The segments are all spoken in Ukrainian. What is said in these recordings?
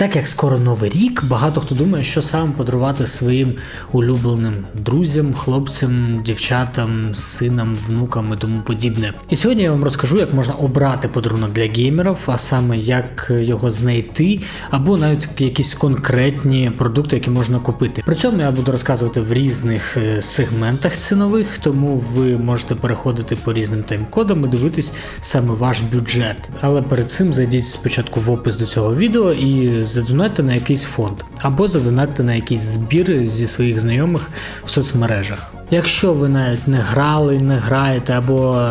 Так як скоро новий рік, багато хто думає, що саме подарувати своїм улюбленим друзям, хлопцям, дівчатам, синам, внукам і тому подібне. І сьогодні я вам розкажу, як можна обрати подарунок для геймерів, а саме як його знайти, або навіть якісь конкретні продукти, які можна купити. При цьому я буду розказувати в різних е, сегментах цінових, тому ви можете переходити по різним тайм-кодам і дивитись саме ваш бюджет. Але перед цим зайдіть спочатку в опис до цього відео і задонатьте на якийсь фонд, або задонатьте на якийсь збір зі своїх знайомих в соцмережах. Якщо ви навіть не грали, не граєте, або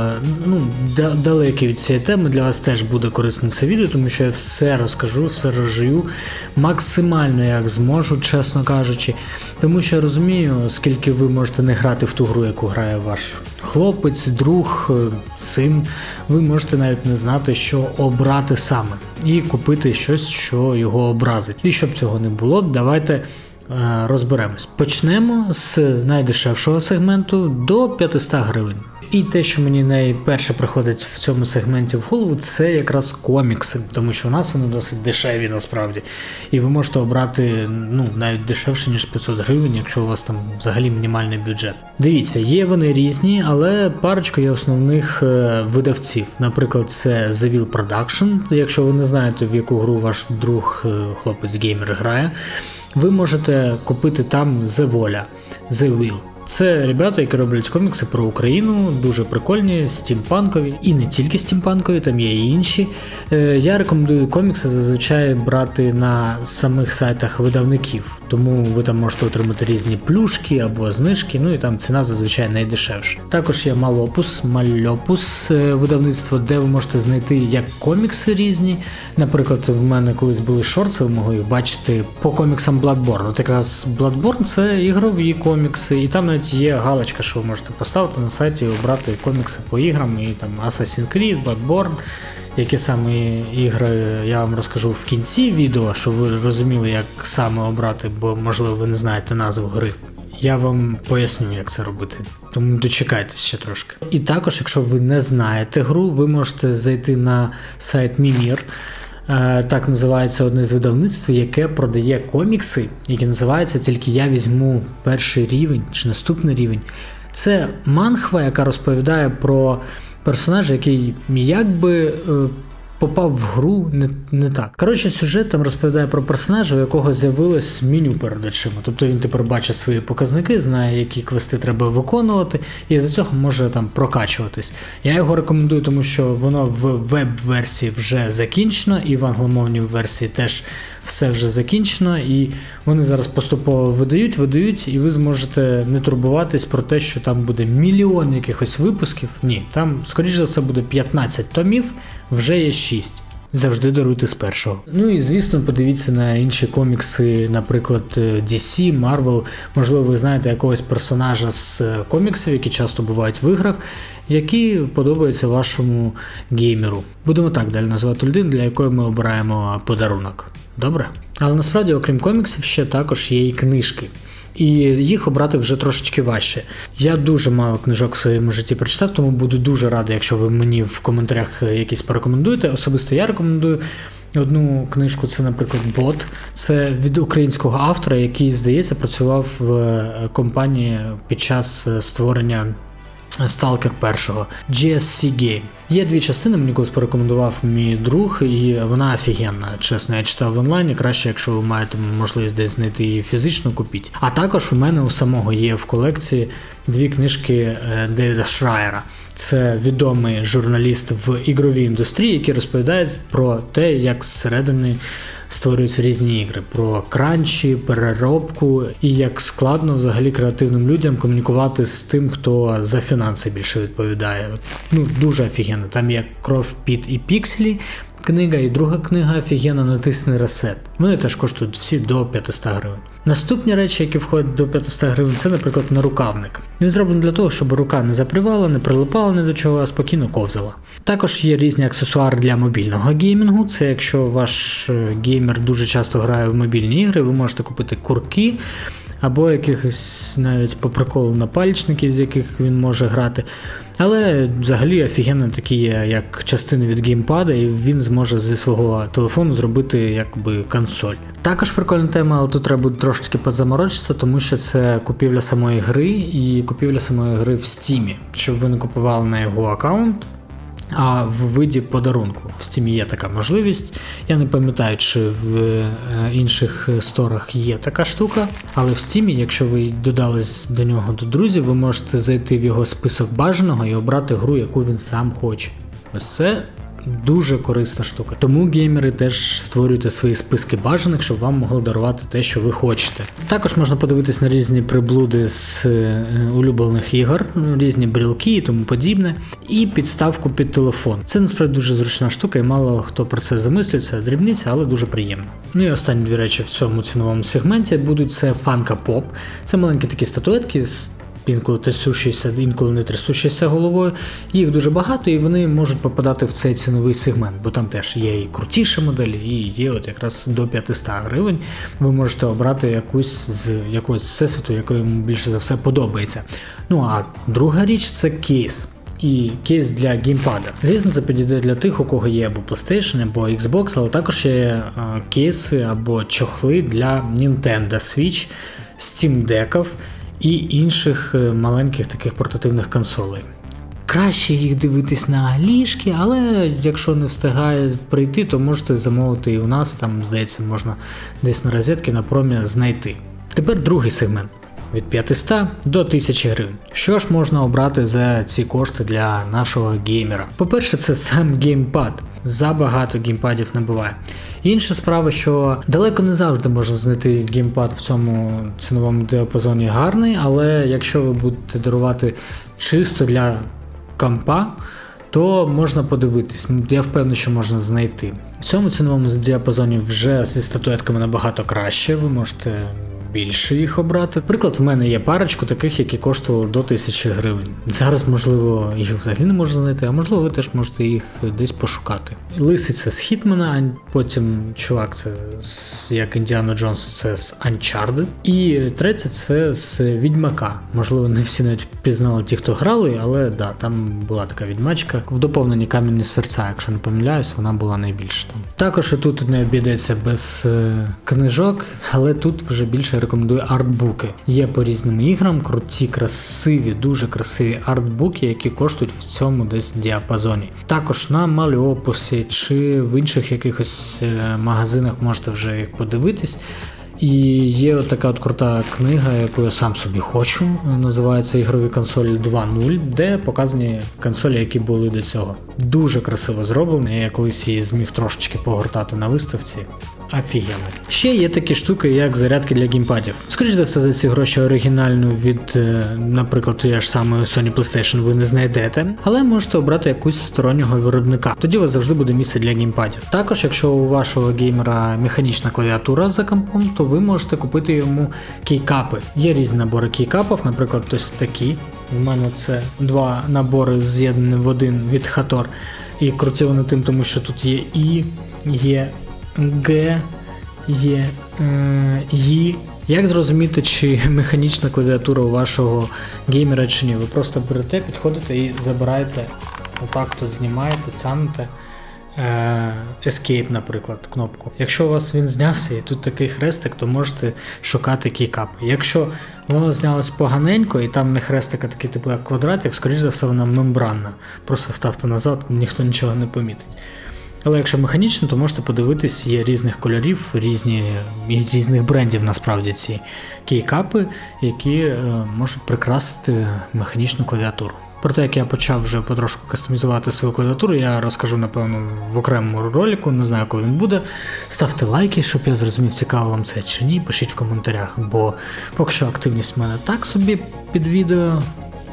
ну, далекі від цієї теми, для вас теж буде корисне це відео, тому що я все розкажу, все розжую максимально як зможу, чесно кажучи. Тому що я розумію, скільки ви можете не грати в ту гру, яку грає ваш хлопець, друг, е, син, ви можете навіть не знати, що обрати саме, і купити щось, що його образить. І щоб цього не було, давайте е, розберемось. Почнемо з найдешевшого сегменту до 500 гривень. І те, що мені найперше приходить в цьому сегменті в голову, це якраз комікси, тому що у нас вони досить дешеві насправді. І ви можете обрати ну, навіть дешевше, ніж 500 гривень, якщо у вас там взагалі мінімальний бюджет. Дивіться, є вони різні, але парочка є основних е, видавців. Наприклад, це The Will Production. Якщо ви не знаєте, в яку гру ваш друг, е, хлопець геймер грає, ви можете купити там The Vola, The Will. Це ребята, які роблять комікси про Україну, дуже прикольні, стімпанкові, і не тільки стімпанкові, там є і інші. Е, Я рекомендую комікси зазвичай брати на самих сайтах видавників, тому ви там можете отримати різні плюшки або знижки, ну і там ціна зазвичай найдешевша. Також є Малопус, Мальопус е, видавництво, де ви можете знайти як комікси різні. Наприклад, в мене колись були шорти, ви могли їх бачити по коміксам Bloodborne. От якраз Bloodborne це ігрові комікси, і там навіть є галочка, що ви можете поставити на сайті і обрати комікси по іграм, і там Assassin's Creed, Bloodborne. Які саме ігри я вам розкажу в кінці відео, щоб ви розуміли, як саме обрати, бо можливо ви не знаєте назву гри. Я вам поясню, як це робити, тому дочекайтесь ще трошки. І також, якщо ви не знаєте гру, ви можете зайти на сайт Mimir. Е, Так називається одне з видавництв, яке продає комікси, які називаються тільки я візьму перший рівень чи наступний рівень. Це манхва, яка розповідає про персонажа, який якби е, попав в гру не, не так. Коротше, сюжет там розповідає про персонажа, у якого з'явилось меню перед очима. Тобто він тепер бачить свої показники, знає, які квести треба виконувати, і за цього може там прокачуватись. Я його рекомендую, тому що воно в веб-версії вже закінчено, і в англомовній версії теж все вже закінчено, і вони зараз поступово видають, видають, і ви зможете не турбуватись про те, що там буде мільйон якихось випусків. Ні, там, скоріш за все, буде 15 томів, вже є 6. Завжди даруйте з першого. Ну і звісно, подивіться на інші комікси, наприклад, е, DC, Marvel. Можливо, ви знаєте якогось персонажа з е, коміксів, які часто бувають в іграх, які подобаються вашому геймеру. Будемо так далі називати людину, для якої ми обираємо подарунок. Добре? Але насправді, окрім коміксів, ще також є і книжки. І їх обрати вже трошечки важче. Я дуже мало книжок в своєму житті прочитав, тому буду дуже радий, якщо ви мені в коментарях е, якісь порекомендуєте. Особисто я рекомендую одну книжку, це, наприклад, Бот. Це від українського автора, який, здається, працював в е, компанії під час е, створення. Сталкер першого GSC Game. Є дві частини, мені колись порекомендував мій друг, і вона офігенна. Чесно, я читав в онлайні. Краще, якщо ви маєте можливість десь знайти її фізично, купіть. А також у мене у самого є в колекції дві книжки е, Девіда Шрайера. Це відомий журналіст в ігровій індустрії, який розповідає про те, як зсередини створюються різні ігри, про кранчі, переробку і як складно взагалі креативним людям комунікувати з тим, хто за фінанси більше відповідає. Ну дуже офігенно. Там є кров, піт і пікселі. Книга і друга книга офігенно натисни ресет. Вони теж коштують всі до 500 гривень. Наступні речі, які входять до 500 гривень, це, наприклад, нарукавник. Він зроблений для того, щоб рука не запрівала, не прилипала ні до чого, а спокійно ковзала. Також є різні аксесуари для мобільного геймінгу. Це якщо ваш е, геймер дуже часто грає в мобільні ігри, ви можете купити курки. Або якихось навіть по приколу напальчників, з яких він може грати. Але взагалі офігенно такі є як частини від геймпада, і він зможе зі свого телефону зробити якби консоль. Також прикольна тема, але тут треба буде трошечки подзаморочитися, тому що це купівля самої гри і купівля самої гри в стімі, щоб ви не купували на його аккаунт. А в виді подарунку в Steam є така можливість. Я не пам'ятаю, чи в е, інших сторах є така штука. Але в Steam, якщо ви додались до нього до друзів, ви можете зайти в його список бажаного і обрати гру, яку він сам хоче. Ось це дуже корисна штука. Тому геймери теж створюйте свої списки бажаних, щоб вам могли дарувати те, що ви хочете. Також можна подивитись на різні приблуди з е, улюблених ігор, різні брілки і тому подібне, і підставку під телефон. Це насправді дуже зручна штука, і мало хто про це замислюється. Дрібниця, але дуже приємно. Ну і останні дві речі в цьому ціновому сегменті будуть це фанка поп. Це маленькі такі статуетки з інколи трясущися, інколи не трясущися головою. Їх дуже багато, і вони можуть попадати в цей ціновий сегмент, бо там теж є і крутіші моделі, і є от якраз до 500 гривень. Ви можете обрати якусь з якогось всесвіту, який йому більше за все подобається. Ну а друга річ це кейс. І кейс для геймпада. Звісно, це підійде для тих, у кого є або PlayStation, або Xbox, але також є е, кейси або чохли для Nintendo Switch, Steam Deckів і інших е, маленьких таких портативних консолей. Краще їх дивитись на ліжки, але якщо не встигає прийти, то можете замовити і у нас, там, здається, можна десь на розетки на промі знайти. Тепер другий сегмент. Від 500 до 1000 гривень. Що ж можна обрати за ці кошти для нашого геймера? По-перше, це сам геймпад. Забагато геймпадів не буває. Інша справа, що далеко не завжди можна знайти геймпад в цьому ціновому діапазоні гарний, але якщо ви будете дарувати чисто для компа, то можна подивитись. Я впевнений, що можна знайти. В цьому ціновому діапазоні вже зі статуетками набагато краще. Ви можете більше їх обрати. Приклад, в мене є парочку таких, які коштували до 1000 гривень. Зараз, можливо, їх взагалі не можна знайти, а можливо, ви теж можете їх десь пошукати. Лисиця з Хітмана, а потім чувак, це з, як Індіана Джонс, це з Uncharted. І третє це з Відьмака. Можливо, не всі навіть пізнали ті, хто грали, але да, там була така відьмачка. В доповненні кам'яні серця, якщо не помиляюсь, вона була найбільша там. Також і тут не обійдеться без е, книжок, але тут вже більше рекомендую артбуки. Є по різним іграм, круті, красиві, дуже красиві артбуки, які коштують в цьому десь діапазоні. Також на Мальопусі чи в інших якихось е, магазинах можете вже їх подивитись. І є от така от крута книга, яку я сам собі хочу. Називається Ігрові консолі 2.0, де показані консолі, які були до цього. Дуже красиво зроблені. Я колись її зміг трошечки погортати на виставці. Офігенно. Ще є такі штуки, як зарядки для геймпадів. Скоріше за все, за ці гроші оригінальну від, е, наприклад, тієї ж самої Sony PlayStation ви не знайдете, але можете обрати якусь стороннього виробника. Тоді у вас завжди буде місце для геймпадів. Також, якщо у вашого геймера механічна клавіатура за компом, то ви можете купити йому кейкапи. Є різні набори кейкапів, наприклад, ось такі. У мене це два набори з'єднані в один від Hator. І круті вони тим, тому що тут є І, є Г, є е, Ї. Як зрозуміти, чи механічна клавіатура у вашого геймера чи ні? Ви просто берете, підходите і забираєте, отак то знімаєте, тянете. е, Escape, наприклад, кнопку. Якщо у вас він знявся і тут такий хрестик, то можете шукати кейкап. Якщо воно знялось поганенько і там не хрестик, такий типу як квадратик, скоріш за все, вона мембранна. Просто ставте назад, ніхто нічого не помітить. Але якщо механічно, то можете подивитись, є різних кольорів, різні, різних брендів насправді ці кейкапи, які е, можуть прикрасити механічну клавіатуру. Про те, як я почав вже потрошку кастомізувати свою клавіатуру, я розкажу, напевно, в окремому ролику, не знаю, коли він буде. Ставте лайки, щоб я зрозумів, цікаво вам це чи ні. Пишіть в коментарях, бо поки що активність в мене так собі під відео.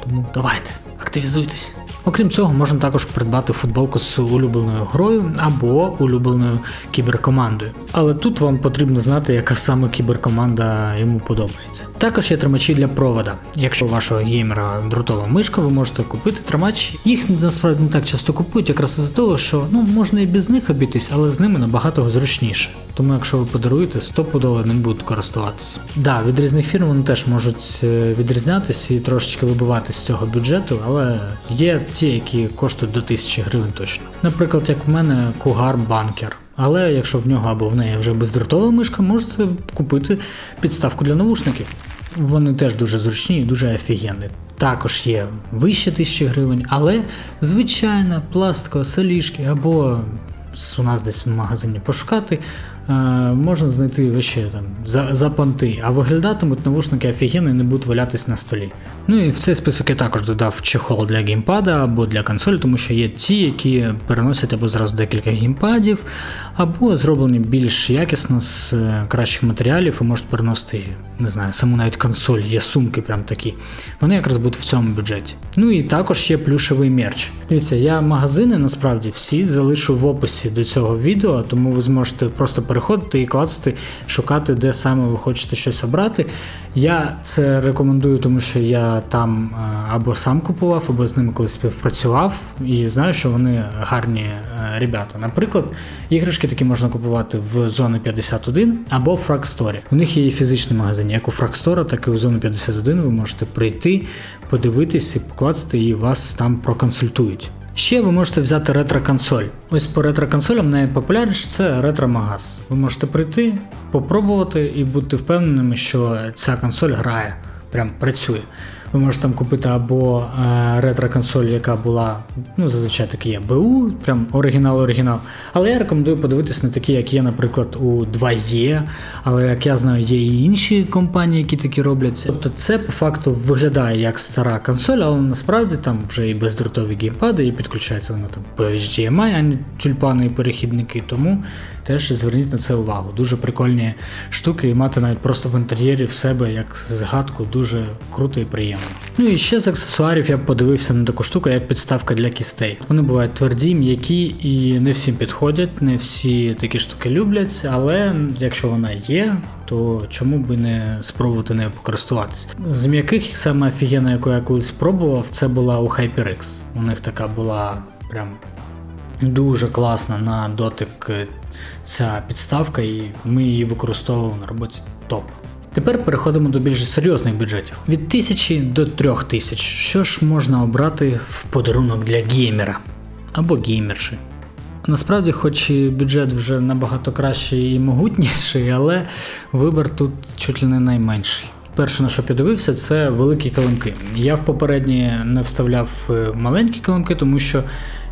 Тому давайте, активізуйтесь. Окрім цього, можна також придбати футболку з улюбленою грою або улюбленою кіберкомандою. Але тут вам потрібно знати, яка саме кіберкоманда йому подобається. Також є тримачі для провода. Якщо у вашого геймера дротова мишка, ви можете купити тримач. Їх насправді не так часто купують, якраз із-за того, що ну можна і без них обійтись, але з ними набагато зручніше. Тому якщо ви подаруєте, стопудово ним будуть користуватися. Да, від різних фірм вони теж можуть е, відрізнятися і трошечки вибивати з цього бюджету, але є ті, які коштують до 1000 гривень точно. Наприклад, як в мене Cougar Bunker. Але якщо в нього або в неї вже бездротова мишка, можете купити підставку для навушників. Вони теж дуже зручні і дуже офігенні. Також є вище 1000 гривень, але звичайна пластикова солішки або у нас десь в магазині пошукати, можна знайти вище там за, за понти, а виглядатимуть навушники офігенно і не будуть валятись на столі. Ну і в цей список я також додав чехол для геймпада або для консолі, тому що є ті, які переносять або зразу декілька геймпадів, або зроблені більш якісно з е, кращих матеріалів і можуть переносити, не знаю, саму навіть консоль, є сумки прям такі. Вони якраз будуть в цьому бюджеті. Ну і також є плюшевий мерч. Дивіться, я магазини насправді всі залишу в описі до цього відео, тому ви зможете просто переходити і клацати, шукати, де саме ви хочете щось обрати. Я це рекомендую, тому що я там е, або сам купував, або з ними колись співпрацював, і знаю, що вони гарні е, ребята. Наприклад, іграшки такі можна купувати в зоні 51 або в Фрагсторі. У них є і фізичний магазин, як у Фрагстора, так і у зону 51 ви можете прийти, подивитись і покласти, і вас там проконсультують. Ще ви можете взяти ретро-консоль. Ось по ретро-консолям найпопулярніше це ретро-магаз. Ви можете прийти, попробувати і бути впевненими, що ця консоль грає, прям працює. Ви можете там купити або е, ретро-консоль, яка була, ну зазвичай такі є БУ, прям оригінал-оригінал. Але я рекомендую подивитись на такі, як є, наприклад, у 2E, але як я знаю, є і інші компанії, які такі роблять. Тобто це по факту виглядає як стара консоль, але насправді там вже і бездротові геймпади, і підключається вона там по HDMI, а не тюльпани і перехідники. Тому теж зверніть на це увагу. Дуже прикольні штуки і мати навіть просто в інтер'єрі в себе як згадку дуже круто і приємно. Ну і ще з аксесуарів я б подивився на таку штуку, як підставка для кістей. Вони бувають тверді, м'які і не всім підходять, не всі такі штуки люблять, але якщо вона є, то чому би не спробувати нею покористуватися. З м'яких саме офігенна, яку я колись спробував, це була у HyperX. У них така була прям дуже класна на дотик ця підставка, і ми її використовували на роботі топ. Тепер переходимо до більш серйозних бюджетів. Від 1000 до 3000. Що ж можна обрати в подарунок для геймера або геймерші? Насправді, хоч і бюджет вже набагато кращий і могутніший, але вибір тут чуть ли не найменший. Перше, на що піддивився, це великі килимки. Я в попередні не вставляв е, маленькі килимки, тому що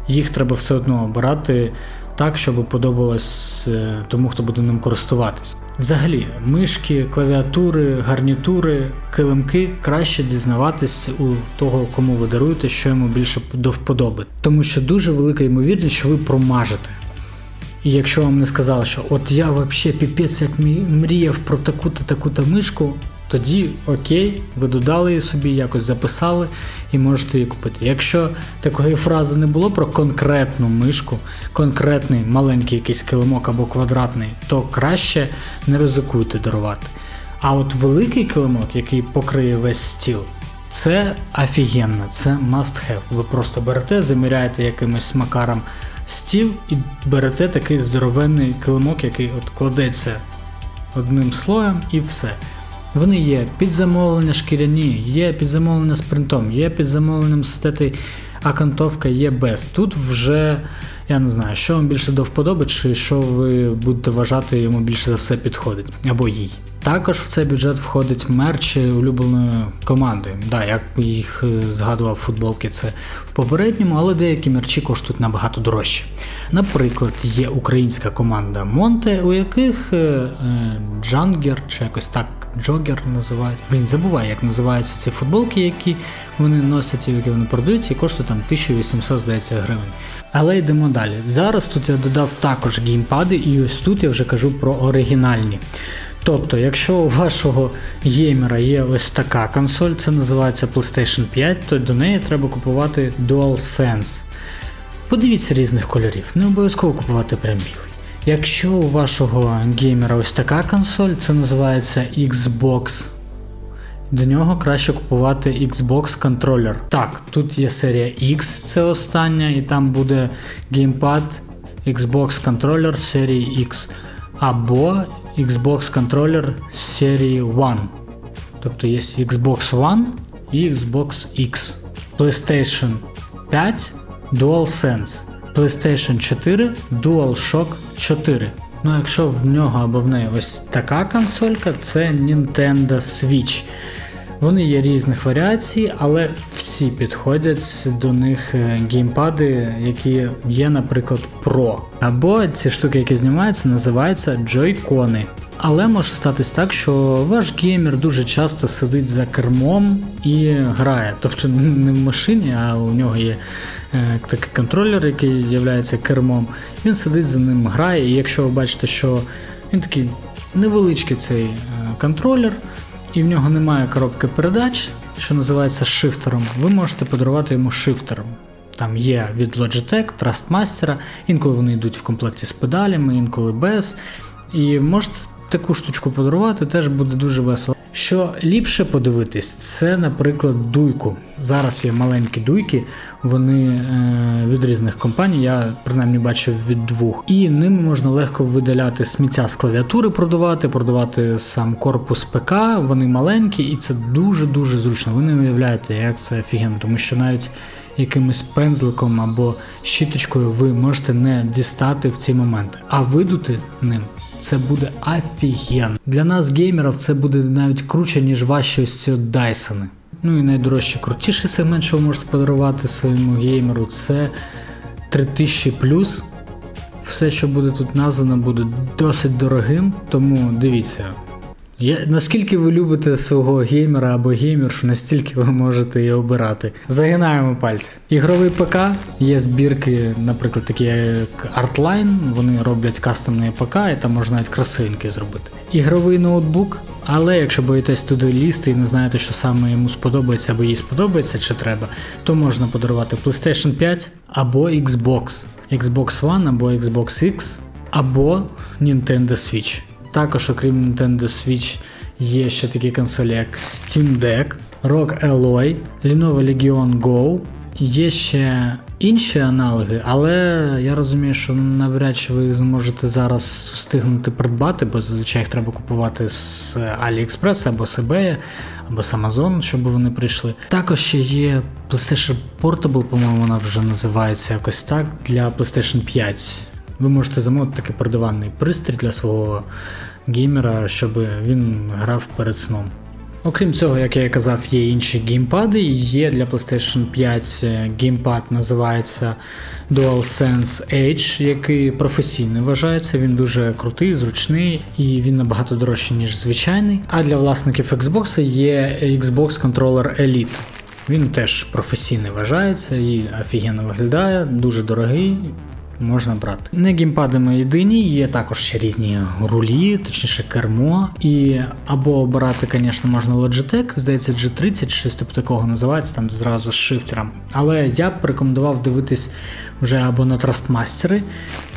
їх треба все одно обирати так, щоб подобалось е, тому, хто буде ним користуватись. Взагалі, мишки, клавіатури, гарнітури, килимки краще дізнаватись у того, кому ви даруєте, що йому більше до вподоби. Тому що дуже велика ймовірність, що ви промажете. І якщо вам не сказали, що от я взагалі піпець як мріяв про таку-то таку-то мишку, тоді окей, ви додали її собі, якось записали і можете її купити. Якщо такої фрази не було про конкретну мишку, конкретний маленький якийсь килимок або квадратний, то краще не ризикуйте дарувати. А от великий килимок, який покриє весь стіл, це офігенно, це must have. Ви просто берете, заміряєте якимось макаром стіл і берете такий здоровенний килимок, який от кладеться одним слоєм і все. Вони є під замовлення шкіряні, є під замовлення з принтом, є під замовленням стети акантовка, є без. Тут вже я не знаю, що вам більше до вподоби, чи що ви будете вважати, йому більше за все підходить або їй. Також в цей бюджет входить мерч улюбленої команди. Да, як їх е, згадував футболки, це в попередньому, але деякі мерчі коштують набагато дорожче. Наприклад, є українська команда Монте, у яких е, е, Джангер чи якось так Джогер називають. Блін, забуваю, як називаються ці футболки, які вони носять і які вони продаються, і коштують там 1800, здається, гривень. Але йдемо далі. Зараз тут я додав також геймпади, і ось тут я вже кажу про оригінальні. Тобто, якщо у вашого геймера є ось така консоль, це називається PlayStation 5, то до неї треба купувати DualSense. Подивіться різних кольорів, не обов'язково купувати прям білий. Якщо у вашого геймера ось така консоль, це називається Xbox. До нього краще купувати Xbox контролер. Так, тут є серія X, це остання, і там буде геймпад Xbox контролер серії X. Або Xbox контролер серії One. Тобто є Xbox One і Xbox X. PlayStation 5 DualSense. PlayStation 4 DualShock 4. Ну, якщо в нього або в неї ось така консолька, це Nintendo Switch. Вони є різних варіацій, але всі підходять до них е, геймпади, які є, наприклад, Pro. Або ці штуки, які знімаються, називаються джойкони. Але може статись так, що ваш геймер дуже часто сидить за кермом і грає. Тобто не в машині, а у нього є е, такий контролер, який є кермом. Він сидить за ним, грає, і якщо ви бачите, що він такий невеличкий цей е, контролер і в нього немає коробки передач, що називається шифтером, ви можете подарувати йому шифтером. Там є від Logitech, Trustmaster, інколи вони йдуть в комплекті з педалями, інколи без. І можете таку штучку подарувати, теж буде дуже весело. Що ліпше подивитись, це, наприклад, дуйку. Зараз є маленькі дуйки, вони е, від різних компаній, я принаймні бачив від двох. І ними можна легко видаляти сміття з клавіатури, продавати, продавати сам корпус ПК, вони маленькі, і це дуже-дуже зручно. Ви не уявляєте, як це офігенно, тому що навіть. Якимось пензликом або щіточкою ви можете не дістати в ці моменти, а видути ним це буде офігенно. Для нас, геймерів, це буде навіть круче, ніж ваші ось ці Дайсони. Ну і найдорожче, крутіший сегмент, що ви можете подарувати своєму геймеру, це 3000 плюс. Все, що буде тут названо, буде досить дорогим, тому дивіться. Я, Наскільки ви любите свого геймера або геймершу, настільки ви можете її обирати. Загинаємо пальці. Ігровий ПК є збірки, наприклад, такі як Artline, вони роблять кастомний ПК, і там можна навіть красивенький зробити. Ігровий ноутбук, але якщо боїтесь туди лізти і не знаєте, що саме йому сподобається або їй сподобається чи треба, то можна подарувати PlayStation 5 або Xbox, Xbox One або Xbox X, або Nintendo Switch. Також, окрім Nintendo Switch, є ще такі консолі, як Steam Deck, ROG Ally, Lenovo Legion Go. Є ще інші аналоги, але я розумію, що навряд чи ви їх зможете зараз встигнути придбати, бо зазвичай їх треба купувати з AliExpress або з eBay, або з Amazon, щоб вони прийшли. Також ще є PlayStation Portable, по-моєму, вона вже називається якось так, для PlayStation 5. Ви можете замовити такий продаваний пристрій для свого геймера, щоб він грав перед сном. Окрім цього, як я і казав, є інші геймпади. Є для PlayStation 5 е, геймпад, називається DualSense Edge, який професійний вважається. Він дуже крутий, зручний і він набагато дорожчий, ніж звичайний. А для власників Xbox є Xbox Controller Elite. Він теж професійний вважається і офігенно виглядає, дуже дорогий можна брати. Не геймпадами єдині, є також ще різні рулі, точніше кермо. І або обирати, звісно, можна Logitech, здається, G30, щось типу такого називається, там зразу з шифтером. Але я б рекомендував дивитись вже або на Trustmaster,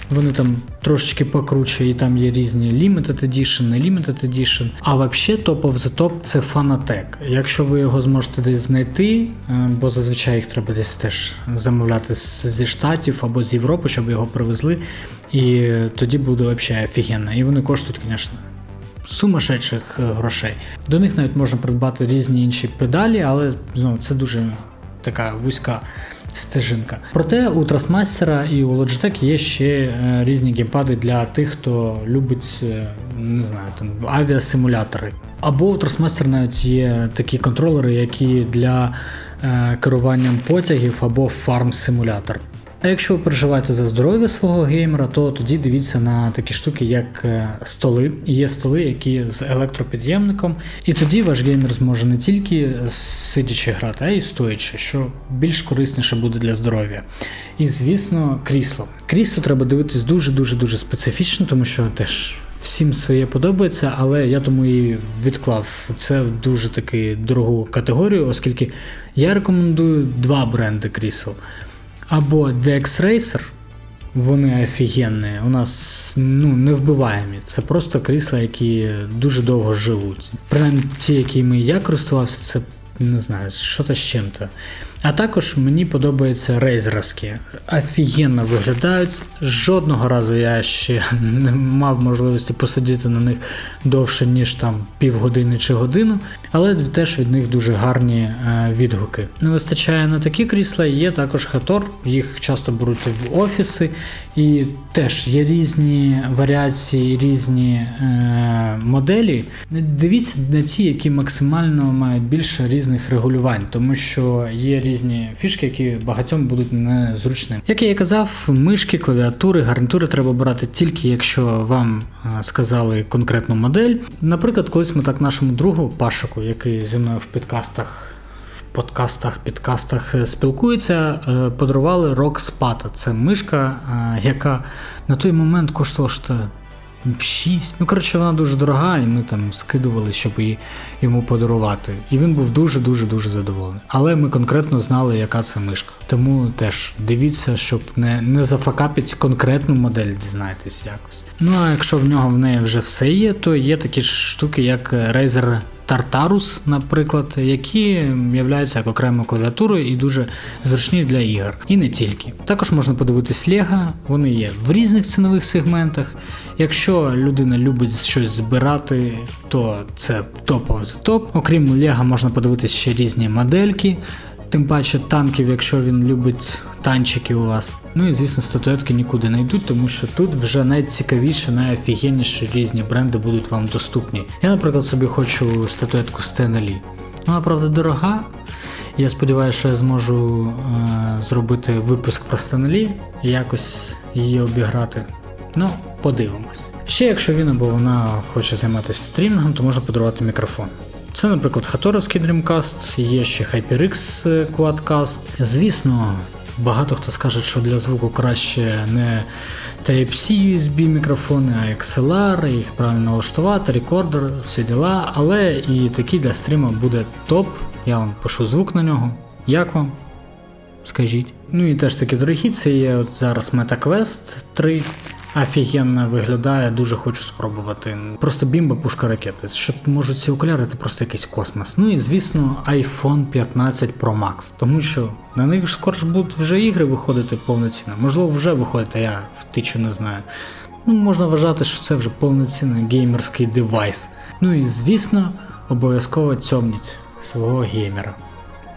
вони там трошечки покруче, і там є різні Limited Edition, не Limited Edition. А взагалі of the Top це Fanatec. Якщо ви його зможете десь знайти, е, бо зазвичай їх треба десь теж замовляти зі штатів або з Європи, щоб його привезли. І тоді буде взагалі офігенно. І вони коштують, звісно. Сумасшедших е, грошей. До них навіть можна придбати різні інші педалі, але ну, це дуже така вузька стежинка. Проте у Trustmaster і у Logitech є ще е, різні геймпади для тих, хто любить е, не знаю, там авіасимулятори. Або у Trustmaster навіть є такі контролери, які для е, керуванням потягів або фарм-симулятор. А якщо ви переживаєте за здоров'я свого геймера, то тоді дивіться на такі штуки, як е, столи. Є столи, які з електропідємником, і тоді ваш геймер зможе не тільки сидячи грати, а й стоячи, що більш корисніше буде для здоров'я. І звісно, крісло. Крісло треба дивитись дуже-дуже дуже специфічно, тому що теж всім своє подобається, але я тому і відклав це в дуже таки дорогу категорію, оскільки я рекомендую два бренди крісел. Або DX Racer, вони офігенні, у нас ну, невбиваємі. Це просто крісла, які дуже довго живуть. Принаймні ті, якими я користувався, це не знаю, що то з чим-то. А також мені подобаються рейзерські. Офігенно виглядають. Жодного разу я ще не мав можливості посидіти на них довше, ніж там півгодини чи годину, але теж від них дуже гарні е, відгуки. Не вистачає на такі крісла, є також хатор, їх часто беруть в офіси, і теж є різні варіації, різні е, моделі. Дивіться на ті, які максимально мають більше різних регулювань, тому що є різні фішки, які багатьом будуть незручними. Як я і казав, мишки, клавіатури, гарнітури треба брати тільки якщо вам е, сказали конкретну модель. Наприклад, колись ми так нашому другу Пашику, який зі мною в підкастах. Подкастах, підкастах е, спілкується, е, подарували Rock Spata. Це мишка, яка на той момент коштувала що 6. Ну, коротше, вона дуже дорога, і ми там скидували, щоб її йому подарувати. І він був дуже-дуже дуже задоволений. Але ми конкретно знали, яка це мишка. Тому теж дивіться, щоб не, не зафакапіть конкретну модель, дізнайтесь якось. Ну а якщо в нього в неї вже все є, то є такі штуки, як Razer Tartarus, наприклад, які являються як окремою клавіатурою і дуже зручні для ігор. І не тільки. Також можна подивитись Lego, вони є в різних цінових сегментах. Якщо людина любить щось збирати, то це топ of the топ. Окрім Lego, можна подивитись ще різні модельки. Тим паче танків, якщо він любить танчики у вас. Ну і звісно, статуетки нікуди не йдуть, тому що тут вже найцікавіше, найофігенніші різні бренди будуть вам доступні. Я, наприклад, собі хочу статуетку Стенелі. Вона, правда, дорога. Я сподіваюся, що я зможу е- зробити випуск про Стенелі якось її обіграти. Ну, подивимось. Ще якщо він або вона хоче займатися стрімінгом, то можна подарувати мікрофон. Це, наприклад, Хаторовський Dreamcast, є ще HyperX Quadcast. Звісно, багато хто скаже, що для звуку краще не Type-C USB мікрофони, а XLR, їх правильно налаштувати, рекордер, всі діла. Але і такий для стріму буде топ. Я вам пишу звук на нього. Як вам? Скажіть. Ну і теж такі дорогі, це є от зараз MetaQuest 3. Офігенно виглядає, дуже хочу спробувати. Просто бімба, пушка ракети. Що тут можуть ці окуляри, це просто якийсь космос. Ну і звісно, iPhone 15 Pro Max, тому що на них скоро ж будуть вже ігри виходити повноцінно. Можливо, вже виходить, а я втичу не знаю. Ну, можна вважати, що це вже повноцінний геймерський девайс. Ну і звісно, обов'язково цьомніть свого геймера.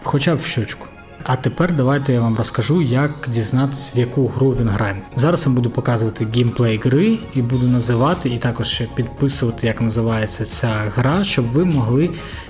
Хоча б в щочку. А тепер давайте я вам розкажу, як дізнатися, в яку гру він грає. Зараз я буду показувати геймплей гри і буду називати, і також ще підписувати, як називається ця гра, щоб ви могли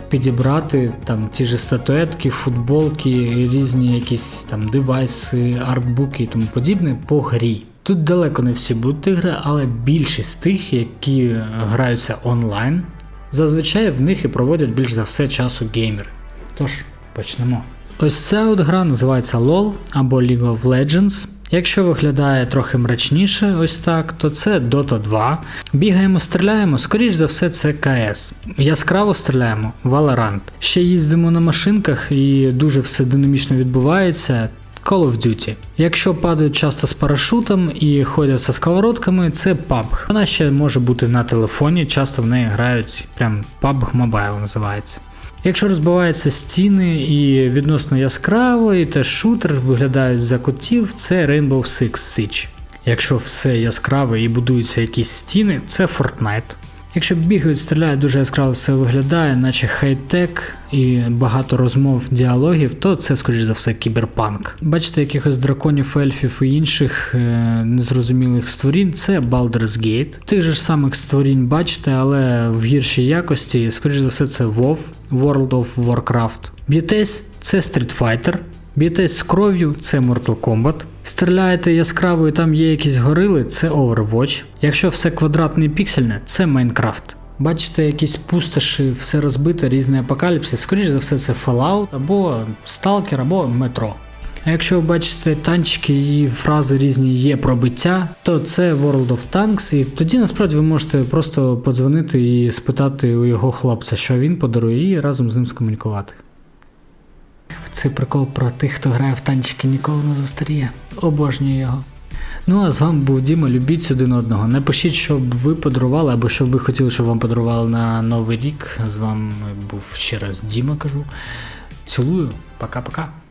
підібрати там ті ж статуетки, футболки, різні якісь там девайси, артбуки і тому подібне по грі. Тут далеко не всі будуть ігри, але більшість тих, які граються онлайн, зазвичай в них і проводять більш за все часу геймери. Тож, почнемо. Ось ця от гра називається LOL або League of Legends. Якщо виглядає трохи мрачніше, ось так, то це Dota 2. Бігаємо, стріляємо, скоріш за все, це КС. Яскраво стріляємо, Valorant. Ще їздимо на машинках і дуже все динамічно відбувається. Call of Duty. Якщо падають часто з парашутом і ходять зі сковородками, це PUBG. Вона ще може бути на телефоні, часто в неї грають прям PUBG Mobile називається. Якщо розбиваються стіни і відносно яскраво, і теж шутер виглядають за котів, це Rainbow Six Siege. Якщо все яскраве і будуються якісь стіни, це Fortnite. Якщо бігають, стріляють дуже яскраво все виглядає, наче хай-тек і багато розмов, діалогів, то це, скоріш за все, кіберпанк. Бачите, якихось драконів, ельфів і інших е- незрозумілих створінь, це Baldur's Gate. Тих же ж самих створінь бачите, але в гіршій якості, скоріш за все, це WoW, World of Warcraft. Б'єтесь це Street Fighter. Б'єтесь з кров'ю це Mortal Kombat. Стріляєте яскраво і там є якісь горили, це Overwatch. Якщо все квадратне і піксельне, це Minecraft. Бачите, якісь пустоші, все розбите, різний апокаліпсис. Скоріше за все, це Fallout або Stalker, або Metro. А якщо ви бачите танчики і фрази різні є про биття, то це World of Tanks, і тоді насправді ви можете просто подзвонити і спитати у його хлопця, що він подарує, і разом з ним скомунікувати. Цей прикол про тих, хто грає в танчики, ніколи не застаріє. Обожнюю його. Ну а з вами був Діма. Любіть один одного. Напишіть, що б ви подарували, або що ви хотіли, щоб вам подарували на Новий рік. З вами був ще раз Діма, кажу. Цілую, пока-пока.